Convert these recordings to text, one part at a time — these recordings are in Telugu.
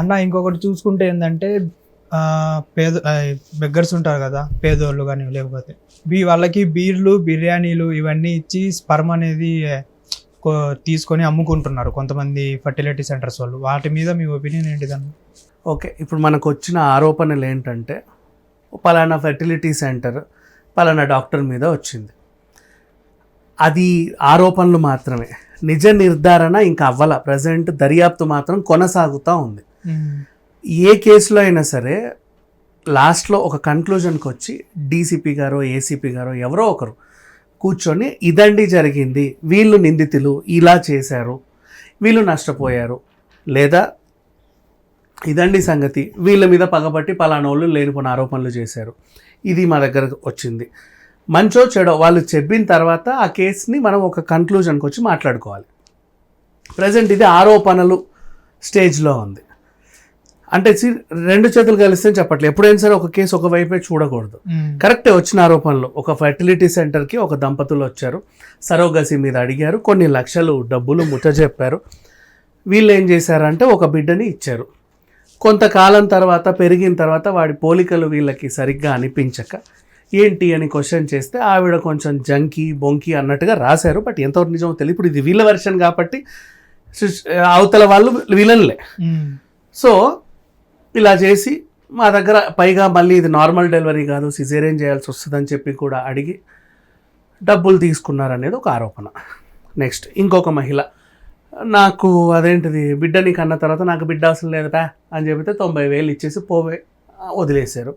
అన్న ఇంకొకటి చూసుకుంటే ఏంటంటే పేద బెగ్గర్స్ ఉంటారు కదా పేదోళ్ళు కానీ లేకపోతే. బీ వాళ్ళకి బీర్లు బిర్యానీలు ఇవన్నీ ఇచ్చి స్పర్మ్ అనేది తీసుకొని అమ్ముకుంటున్నారు కొంతమంది ఫర్టిలిటీ సెంటర్స్ వాళ్ళు. వాటి మీద మీ ఒపీనియన్ ఏంటిదన్న ఓకే ఇప్పుడు మనకు వచ్చిన ఆరోపణలు ఏంటంటే పలానా ఫెర్టిలిటీ సెంటర్ పలానా డాక్టర్ మీద వచ్చింది. అది ఆరోపణలు మాత్రమే. నిజ నిర్ధారణ ఇంకా అవ్వాల. ప్రజెంట్ దర్యాప్తు మాత్రం కొనసాగుతూ ఉంది. ఏ కేసులో అయినా సరే లాస్ట్లో ఒక కన్క్లూజన్కి వచ్చి డీసీపీ గారో ఏసీపీ గారో ఎవరో ఒకరు కూర్చొని ఇదండి జరిగింది వీళ్ళు నిందితులు ఇలా చేశారు వీళ్ళు నష్టపోయారు లేదా ఇదండి సంగతి వీళ్ళ మీద పగబట్టి పలానోళ్ళు లేనిపోయిన ఆరోపణలు చేశారు. ఇది మా దగ్గర వచ్చింది. మంచో చెడో వాళ్ళు చెప్పిన తర్వాత ఆ కేసుని మనం ఒక కన్క్లూజన్కి వచ్చి మాట్లాడుకోవాలి. ప్రజెంట్ ఇది ఆరోపణలు స్టేజ్లో ఉంది. అంటే సి- రెండు చేతులు కలిస్తే చెప్పట్లేదు. ఎప్పుడైనా సరే ఒక కేసు ఒక వైపే చూడకూడదు. కరెక్టే వచ్చిన ఆరోపణలు. ఒక ఫెర్టిలిటీ సెంటర్కి ఒక దంపతులు వచ్చారు. సరోగసి మీద అడిగారు. కొన్ని లక్షలు డబ్బులు ముట్ట చెప్పారు వీళ్ళు ఏం చేశారంటే ఒక బిడ్డని ఇచ్చారు. కొంతకాలం తర్వాత పెరిగిన తర్వాత వాడి పోలికలు వీళ్ళకి సరిగ్గా అనిపించక ఏంటి అని క్వశ్చన్ చేస్తే ఆవిడ కొంచెం జంకి బొంకి అన్నట్టుగా రాశారు. బట్ ఎంతవరకు నిజమో తెలియదు ఇప్పుడు ఇది వీళ్ళ వెర్షన్ కాబట్టి అవతల వాళ్ళు వీళ్ళనిలే. సో ఇలా చేసి మా దగ్గర పైగా మళ్ళీ ఇది నార్మల్ డెలివరీ కాదు సిజేరియన్ చేయాల్సి వస్తుందని చెప్పి కూడా అడిగి డబ్బులు తీసుకున్నారనేది ఒక ఆరోపణ. నెక్స్ట్ ఇంకొక మహిళ నాకు అదేంటిది బిడ్డని కన్న తర్వాత నాకు బిడ్డ అవసరం లేదట అని చెబితే తొంభై వేలు ఇచ్చేసి పోవే వదిలేశారు.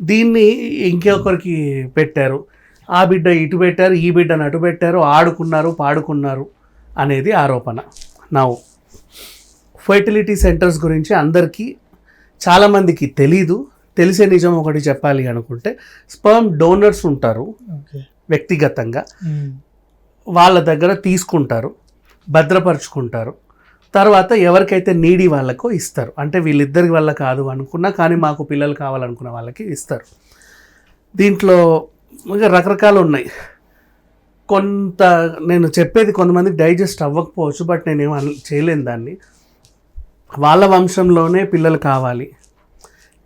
దీన్ని ఇంకొకరికి పెట్టారు. ఆ బిడ్డ ఇటు పెట్టారు ఈ బిడ్డను అటు పెట్టారు ఆడుకున్నారు పాడుకున్నారు అనేది ఆరోపణ. నా ఫర్టిలిటీ సెంటర్స్ గురించి అందరికీ చాలామందికి తెలీదు. తెలిసే నిజం ఒకటి చెప్పాలి అనుకుంటే స్పర్మ్ డోనర్స్ ఉంటారు వ్యక్తిగతంగా. వాళ్ళ దగ్గర తీసుకుంటారు భద్రపరుచుకుంటారు. తర్వాత ఎవరికైతే నీడి వాళ్ళకో ఇస్తారు. అంటే వీళ్ళిద్దరి వల్ల కాదు అనుకున్నా కానీ మాకు పిల్లలు కావాలనుకున్న వాళ్ళకి ఇస్తారు. దీంట్లో ఇంకా రకరకాలు ఉన్నాయి. కొంత నేను చెప్పేది కొంతమందికి డైజెస్ట్ అవ్వకపోవచ్చు బట్ నేనేం చేయలేను దాన్ని. వాళ్ళ వంశంలోనే పిల్లలు కావాలి.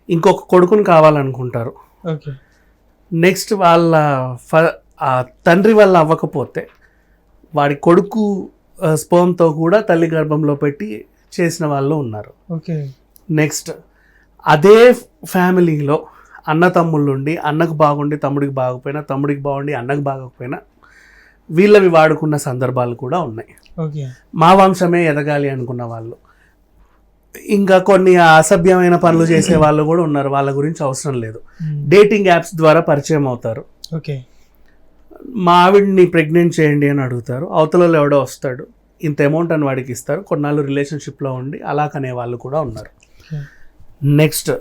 ఇంకొక కొడుకుని కావాలనుకుంటారు. ఓకే. నెక్స్ట్ వాళ్ళ ఫ తండ్రి వల్ల అవ్వకపోతే వాడి కొడుకు స్పర్మ్తో కూడా తల్లి గర్భంలో పెట్టి చేసిన వాళ్ళు ఉన్నారు. ఓకే. నెక్స్ట్ అదే ఫ్యామిలీలో అన్న తమ్ముళ్ళుండి అన్నకు బాగుండి తమ్ముడికి బాగపోయినా తమ్ముడికి బాగుండి అన్నకు బాగోకపోయినా వీళ్ళవి వాడుకున్న సందర్భాలు కూడా ఉన్నాయి. మా వంశమే ఎదగాలి అనుకున్న వాళ్ళు. ఇంకా కొన్ని అసభ్యమైన పనులు చేసే వాళ్ళు కూడా ఉన్నారు. వాళ్ళ గురించి అవసరం లేదు. డేటింగ్ యాప్స్ ద్వారా పరిచయం అవుతారు. ఓకే. మా ఆవిడ్ని ప్రెగ్నెంట్ చేయండి అని అడుగుతారు. అవతలలో ఎవడో వస్తాడు. ఇంత అమౌంట్ అని వాడికి ఇస్తారు. కొన్నాళ్ళు రిలేషన్షిప్లో ఉండి అలా కనే వాళ్ళు కూడా ఉన్నారు. నెక్స్ట్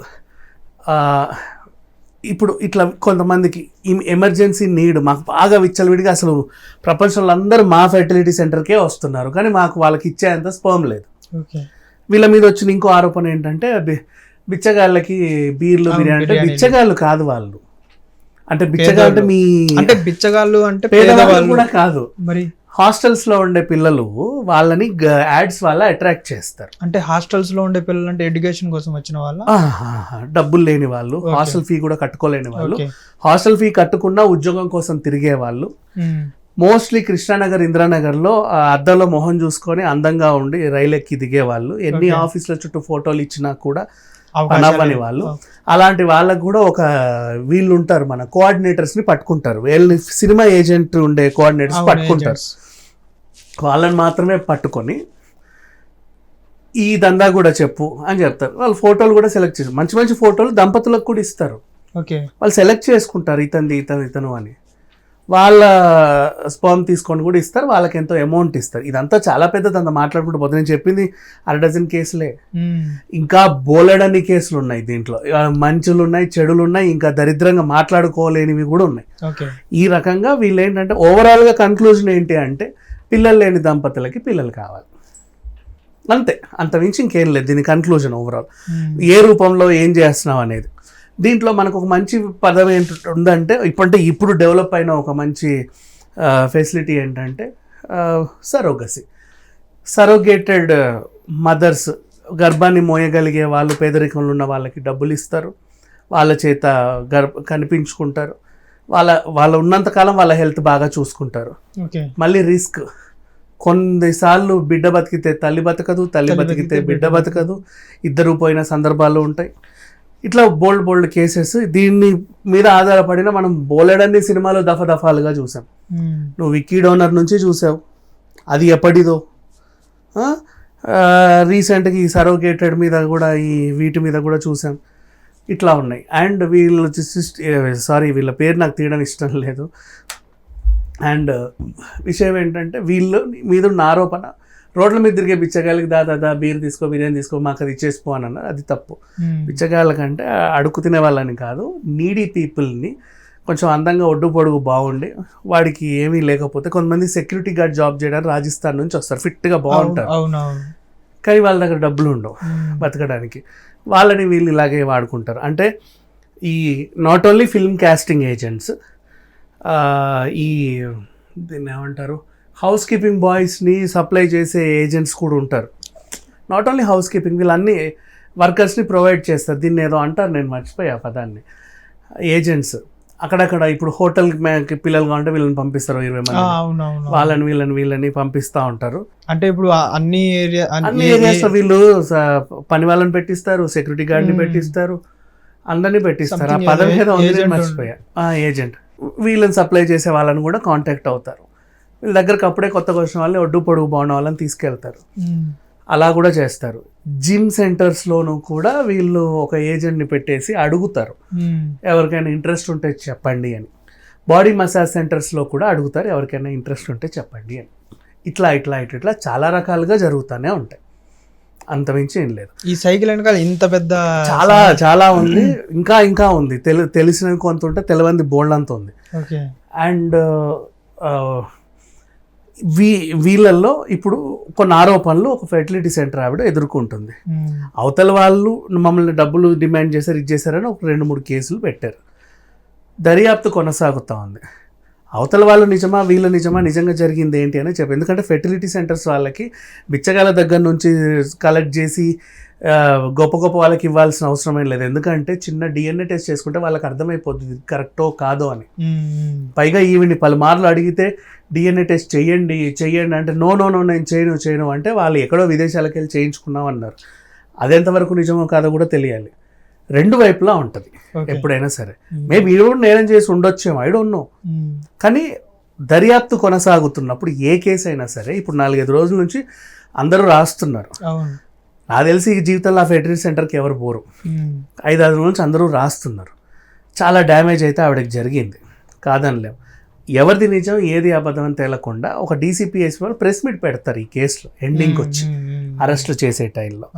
ఇప్పుడు ఇట్లా కొంతమందికి ఎమర్జెన్సీ నీడ్ మాకు బాగా విచ్చలవిడిగా అసలు ప్రపంచంలో అందరూ మా ఫెర్టిలిటీ సెంటర్కే వస్తున్నారు. కానీ మాకు వాళ్ళకి ఇచ్చేంత స్పర్మ్ లేదు. ఓకే. వీళ్ళ మీద వచ్చిన ఇంకో ఆరోపణ ఏంటంటే బిచ్చగాళ్ళకి బీర్లు బిర్యానీ అంటే. బిచ్చగాళ్ళు కాదు వాళ్ళు. అంటే బిచ్చగాళ్ళు అంటే మీ అంటే బిచ్చగాళ్ళు అంటే పేదవాళ్ళు కూడా కాదు. మరి? హాస్టల్స్లో ఉండే పిల్లలు వాళ్ళని యాడ్స్ వల్ల అట్రాక్ట్ చేస్తారు. అంటే హాస్టల్స్లో ఉండే పిల్లలు అంటే ఎడ్యుకేషన్ కోసం వచ్చిన వాళ్ళ? డబ్బులు లేని వాళ్ళు. హాస్టల్ ఫీ కూడా కట్టుకోలేని వాళ్ళు. హాస్టల్ ఫీ కట్టుకున్న ఉద్యోగం కోసం తిరిగే వాళ్ళు. మోస్ట్లీ కృష్ణానగర్ ఇందిరానగర్లో అద్దంలో మొహం చూసుకొని అందంగా ఉండి రైలు ఎక్కి దిగే వాళ్ళు ఎన్ని. ఆఫీసుల చుట్టూ ఫోటోలు ఇచ్చినా కూడా పనవ్వని వాళ్ళు. అలాంటి వాళ్ళకు కూడా ఒక వీళ్ళు ఉంటారు మన కోఆర్డినేటర్స్ని పట్టుకుంటారు. వీళ్ళని సినిమా ఏజెంట్ ఉండే కోఆర్డినేటర్స్ పట్టుకుంటారు. వాళ్ళని మాత్రమే పట్టుకొని ఈ దందా కూడా చెప్పు అని చెప్తారు. వాళ్ళు ఫోటోలు కూడా సెలెక్ట్ చేస్తారు మంచి మంచి ఫోటోలు దంపతులకు కూడా ఇస్తారు. ఓకే వాళ్ళు సెలెక్ట్ చేసుకుంటారు ఇతనిది ఇతను ఇతను అని. వాళ్ళ స్పర్మ్ తీసుకొని కూడా ఇస్తారు వాళ్ళకి ఎంతో అమౌంట్ ఇస్తారు. ఇదంతా చాలా పెద్ద దందా మాట్లాడుకుంటూ పోతే నేను చెప్పింది అర డజన్ కేసులే. ఇంకా బోలెడన్ని కేసులు ఉన్నాయి దీంట్లో. మంచులు ఉన్నాయి చెడులు ఉన్నాయి ఇంకా దరిద్రంగా మాట్లాడుకోలేనివి కూడా ఉన్నాయి. ఈ రకంగా వీళ్ళు ఏంటంటే ఓవరాల్గా కన్క్లూజన్ ఏంటి అంటే పిల్లలు లేని దంపతులకి పిల్లలు కావాలి. అంతే. అంత మించి ఇంకేం లేదు దీని కన్క్లూజన్ ఓవరాల్. ఏ రూపంలో ఏం చేస్తున్నాం అనేది. దీంట్లో మనకు ఒక మంచి పదం ఏంటి ఉందంటే ఇప్పుడంటే ఇప్పుడు డెవలప్ అయిన ఒక మంచి ఫెసిలిటీ ఏంటంటే సరోగసి సరోగేటెడ్ మదర్స్ గర్భాన్ని మోయగలిగే వాళ్ళు పేదరికంలో ఉన్న వాళ్ళకి డబ్బులు ఇస్తారు. వాళ్ళ చేత గర్భ కనిపించుకుంటారు. వాళ్ళ వాళ్ళ ఉన్నంతకాలం వాళ్ళ హెల్త్ బాగా చూసుకుంటారు. మళ్ళీ రిస్క్ కొన్నిసార్లు బిడ్డ బతికితే తల్లి బతకదు తల్లి బతికితే బిడ్డ బతకదు. ఇద్దరు పోయిన సందర్భాలు ఉంటాయి. ఇట్లా బోల్డ్ బోల్డ్ కేసెస్ దీన్ని మీద ఆధారపడిన మనం బోలెడన్ని సినిమాలు దఫ దఫాలుగా చూసాం. నువ్వు విక్కీ డోనర్ నుంచి చూసావు. అది ఎప్పటిదో. రీసెంట్గా ఈ సరోగేటెడ్ మీద కూడా ఈ వీటి మీద కూడా చూసాం. ఇట్లా ఉన్నాయి. అండ్ వీళ్ళు సారీ వీళ్ళ పేరు నాకు తీయడం ఇష్టం లేదు. అండ్ విషయం ఏంటంటే వీళ్ళు మీద ఉన్న ఆరోపణ రోడ్ల మీద తిరిగే బిచ్చగాళ్ళకి దా దా దా బీర్ తీసుకో బిర్యానీ తీసుకో మాకు అది ఇచ్చేసిపో అని అన్నారు. అది తప్పు. బిచ్చగాళ్ళకంటే అడుగు తినే వాళ్ళని కాదు నీడీ పీపుల్ని కొంచెం అందంగా ఒడ్డు పొడుగు బాగుండి వాడికి ఏమీ లేకపోతే కొంతమంది సెక్యూరిటీ గార్డ్ జాబ్ చేయడానికి రాజస్థాన్ నుంచి వస్తారు. ఫిట్గా బాగుంటారు. కానీ వాళ్ళ దగ్గర డబ్బులు ఉండవు. బతకడానికి. వాళ్ళని వీళ్ళు ఇలాగే వాడుకుంటారు. అంటే ఈ not only film casting agents ఈ దీన్ని ఏమంటారు? హౌస్ కీపింగ్ బాయ్స్ని సప్లై చేసే ఏజెంట్స్ కూడా ఉంటారు. నాట్ ఓన్లీ హౌస్ కీపింగ్ వీళ్ళన్ని వర్కర్స్ని ప్రొవైడ్ చేస్తారు. దీన్ని ఏదో అంటారు నేను మర్చిపోయా ఆ పదాన్ని. ఏజెంట్స్ అక్కడక్కడ ఇప్పుడు హోటల్ పిల్లలు కావాలంటే వీళ్ళని పంపిస్తారు ఇరవై మంది. వాళ్ళని వీళ్ళని వీళ్ళని పంపిస్తూ ఉంటారు. అంటే ఇప్పుడు అన్ని ఏరియా అన్ని ఏరియాస్ వీళ్ళు పని వాళ్ళని పెట్టిస్తారు సెక్యూరిటీ గార్డ్ని. పెట్టిస్తారు అందరినీ పెట్టిస్తారు. ఆ పదం ఏదో agent మర్చిపోయా. ఏజెంట్ వీళ్ళని సప్లై చేసే వాళ్ళని కూడా కాంటాక్ట్ అవుతారు. వీళ్ళ దగ్గరకు అప్పుడే కొత్తగా వచ్చిన వాళ్ళని ఒడ్డు పొడుగు బాగున్న వాళ్ళని తీసుకెళ్తారు. అలా కూడా చేస్తారు. జిమ్ సెంటర్స్లోనూ కూడా వీళ్ళు ఒక ఏజెంట్ని పెట్టేసి అడుగుతారు. ఎవరికైనా ఇంట్రెస్ట్ ఉంటే చెప్పండి అని. బాడీ మసాజ్ సెంటర్స్లో కూడా అడుగుతారు ఎవరికైనా ఇంట్రెస్ట్ ఉంటే చెప్పండి అని. ఇట్లా ఇట్లా ఇట్లా ఇట్లా చాలా రకాలుగా జరుగుతూనే ఉంటాయి. అంతమించి ఏం లేదు. ఈ సైకిల్ వెనకాల ఇంత పెద్ద చాలా చాలా ఉంది. ఇంకా ఇంకా ఉంది. తెలి తెలిసినవి కొంత ఉంటే తెలియంది బోల్డ్ అంత ఉంది. అండ్ వీ వీళ్ళల్లో ఇప్పుడు కొన్ని ఆరోపణలు ఒక ఫెర్టిలిటీ సెంటర్ ఆవిడ ఎదుర్కొంటుంది. మ్మ్. అవతల వాళ్ళు మమ్మల్ని డబ్బులు డిమాండ్ చేశారు ఇది చేశారని ఒక రెండు మూడు కేసులు పెట్టారు. దర్యాప్తు కొనసాగుతూ ఉంది. అవతల వాళ్ళు నిజమా వీళ్ళు నిజమా నిజంగా జరిగింది ఏంటి అని చెప్పి ఎందుకంటే ఫెర్టిలిటీ సెంటర్స్ వాళ్ళకి బిచ్చగాల దగ్గర నుంచి కలెక్ట్ చేసి గొప్ప గొప్ప వాళ్ళకి ఇవ్వాల్సిన అవసరం ఏం లేదు ఎందుకంటే చిన్న డిఎన్ఏ టెస్ట్ చేసుకుంటే వాళ్ళకి అర్థమైపోతుంది ఇది కరెక్టో కాదో అని. పైగా ఈవిని పలుమార్లు అడిగితే డిఎన్ఏ టెస్ట్ చెయ్యండి చెయ్యండి అంటే నో నో నో నేను చేయను చేయను అంటే వాళ్ళు ఎక్కడో విదేశాలకు వెళ్ళి చేయించుకున్నాం అన్నారు అది ఎంతవరకు నిజమో కాదో కూడా తెలియాలి రెండు వైపులా ఉంటుంది. ఎప్పుడైనా సరే. మేబీ వీడు కూడా నేరం చేసి ఉండొచ్చేమో ఐ డోంట్ నో. కానీ దర్యాప్తు కొనసాగుతున్నప్పుడు ఏ కేసు అయినా సరే ఇప్పుడు నాలుగైదు రోజుల నుంచి అందరూ రాస్తున్నారు నాకు తెలిసి ఈ జీవితంలో ఆ ఫెటరీ సెంటర్కి ఎవరు పోరు. ఐదారు రోజుల నుంచి అందరూ రాస్తున్నారు. చాలా డ్యామేజ్ అయితే ఆవిడకి జరిగింది. కాదనిలేం. ఎవరిది నిజం ఏది అబద్ధం అని తేలకుండా ఒక డీసీపీఎస్ వాళ్ళు ప్రెస్ మీట్ పెడతారు ఈ కేసులో ఎండింగ్కి వచ్చి. అరెస్టులు చేసే టైంలో.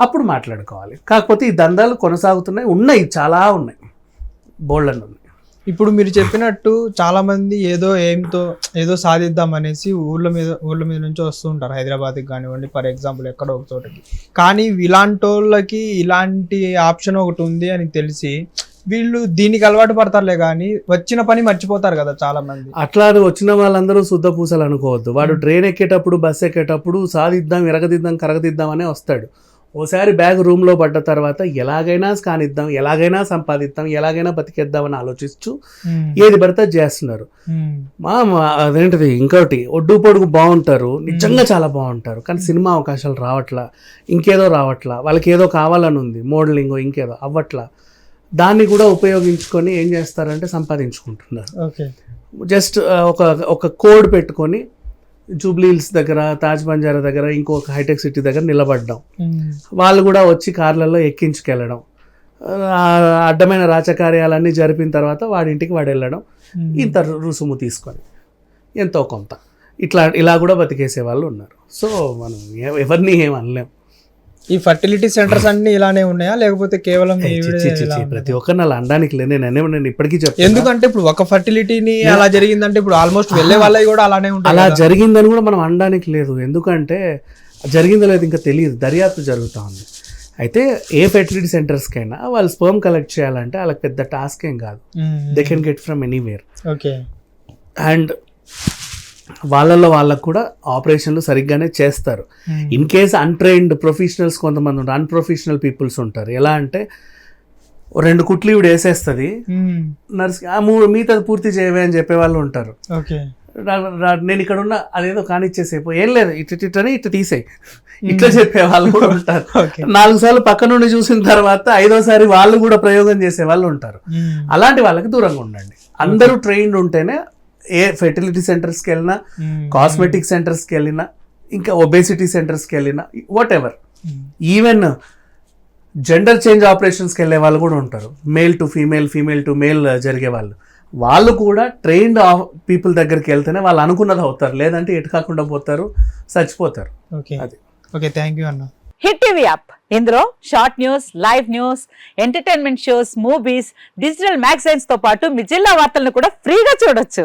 అప్పుడు మాట్లాడుకోవాలి. కాకపోతే ఈ దందాలు కొనసాగుతున్నాయి ఉన్నాయి చాలా ఉన్నాయి. బోల్డ్ ఉన్నాయి ఇప్పుడు మీరు చెప్పినట్టు చాలా మంది ఏదో ఏంతో ఏదో సాధిద్దాం అనేసి ఊళ్ళ మీద ఊళ్ళ మీద నుంచి వస్తూ ఉంటారు. హైదరాబాద్కి కానివ్వండి ఫర్ ఎగ్జాంపుల్ ఎక్కడో ఒక చోటకి. కానీ ఇలాంటి వాళ్ళకి ఇలాంటి ఆప్షన్ ఒకటి ఉంది అని తెలిసి వీళ్ళు దీనికి అలవాటు పడతారులే కానీ వచ్చిన పని మర్చిపోతారు కదా చాలా మంది అట్లా వచ్చిన వాళ్ళందరూ శుద్ధ పూసలు అనుకోవద్దు. వాడు ట్రైన్ ఎక్కేటప్పుడు బస్ ఎక్కేటప్పుడు సాధిద్దాం ఎరగదిద్దాం కరగదిద్దాం అనే వస్తాడు. ఓసారి బ్యాగ్ రూమ్లో పడ్డ తర్వాత ఎలాగైనా కానిద్దాం ఎలాగైనా సంపాదిద్దాం ఎలాగైనా బతికేద్దామని ఆలోచిస్తూ మ్మ్. ఏది పడితే చేస్తున్నారు. మా అదేంటిది? ఇంకోటి ఒడ్డు పొడుగు బాగుంటారు నిజంగా చాలా బాగుంటారు కానీ సినిమా అవకాశాలు రావట్లా ఇంకేదో రావట్లా వాళ్ళకి ఏదో కావాలని ఉంది మోడలింగ్ ఇంకేదో అవ్వట్లా దాన్ని కూడా ఉపయోగించుకొని ఏం చేస్తారంటే సంపాదించుకుంటున్నారు. జస్ట్ ఒక ఒక కోడ్ పెట్టుకొని జూబ్లీ హిల్స్ దగ్గర తాజ్ బంజారా దగ్గర ఇంకొక హైటెక్ సిటీ దగ్గర నిలబడ్డాం. వాళ్ళు కూడా వచ్చి కార్లలో ఎక్కించుకెళ్ళడం. అడ్డమైన రాచకార్యాలన్నీ జరిపిన తర్వాత వాడి ఇంటికి వాడు వెళ్ళడం. ఇంత రుసుము తీసుకొని ఎంతో కొంత. ఇట్లా ఇలా కూడా బతికేసే వాళ్ళు ఉన్నారు. సో మనం ఎవరిని ఏం అనలేం. ఈ ఫర్టిలిటీ సెంటర్స్ అన్ని ఇలానే ఉన్నాయా? లేకపోతే కేవలం? ప్రతి ఒక్కరిని అలా అనడానికి లేదు నేను ఇప్పటికీ చెప్తాను ఎందుకంటే ఇప్పుడు ఒక ఫర్టిలిటీని అలా జరిగిందంటే ఇప్పుడు ఆల్మోస్ట్ వెళ్ళే వాళ్ళవి కూడా అలానే ఉంటాయి అలా. జరిగిందని కూడా మనం అనడానికి లేదు. ఎందుకంటే జరిగిందో లేదు ఇంకా తెలియదు. దర్యాప్తు జరుగుతూ ఉంది అయితే ఏ ఫెర్టిలిటీ సెంటర్స్కైనా వాళ్ళు స్పర్మ్ కలెక్ట్ చేయాలంటే వాళ్ళకి పెద్ద టాస్క్ ఏం కాదు. They can get from anywhere okay and వాళ్ళల్లో వాళ్ళకు కూడా ఆపరేషన్లు సరిగ్గానే చేస్తారు. Hmm. In case untrained professionals కొంతమంది ఉంటారు అన్ప్రొఫెషనల్ పీపుల్స్ ఉంటారు. ఎలా అంటే రెండు కుట్లు ఇవిడ వేసేస్తుంది. మ్మ్. నర్స్ ఆ మూడు మిగతాది పూర్తి చేయవే అని చెప్పే వాళ్ళు ఉంటారు. నేను ఇక్కడ ఉన్న అదేదో కానిచ్చేసేపు ఏం లేదు ఇటు ఇటు అని ఇటు తీసేయి. ఇట్లా చెప్పే వాళ్ళు కూడా ఉంటారు. నాలుగు సార్లు పక్క నుండి చూసిన తర్వాత ఐదోసారి వాళ్ళు కూడా ప్రయోగం చేసే వాళ్ళు ఉంటారు. మ్మ్. అలాంటి వాళ్ళకి దూరంగా ఉండండి. అందరూ ట్రైన్డ్ ఉంటేనే ఏ ఫెర్టిలిటీ సెంటర్స్కి వెళ్ళినా. కాస్మెటిక్ సెంటర్స్కి వెళ్ళినా ఇంకా ఒబేసిటీ సెంటర్స్కి వెళ్ళినా whatever. Even gender change ఆపరేషన్స్కి వెళ్ళే వాళ్ళు కూడా ఉంటారు. Male to female female to male జరిగే వాళ్ళు. వాళ్ళు కూడా ట్రైన్డ్ పీపుల్ దగ్గరికి వెళ్తేనే వాళ్ళు అనుకున్నది అవుతారు. లేదంటే ఎటు కాకుండా పోతారు చచ్చిపోతారు. ఓకే అది. ఓకే థ్యాంక్ యూ అన్న. Hit TV app. ఇందులో short news live news entertainment shows movies digital మ్యాగజైన్స్తో పాటు మీ జిల్లా వార్తలను కూడా ఫ్రీగా చూడొచ్చు.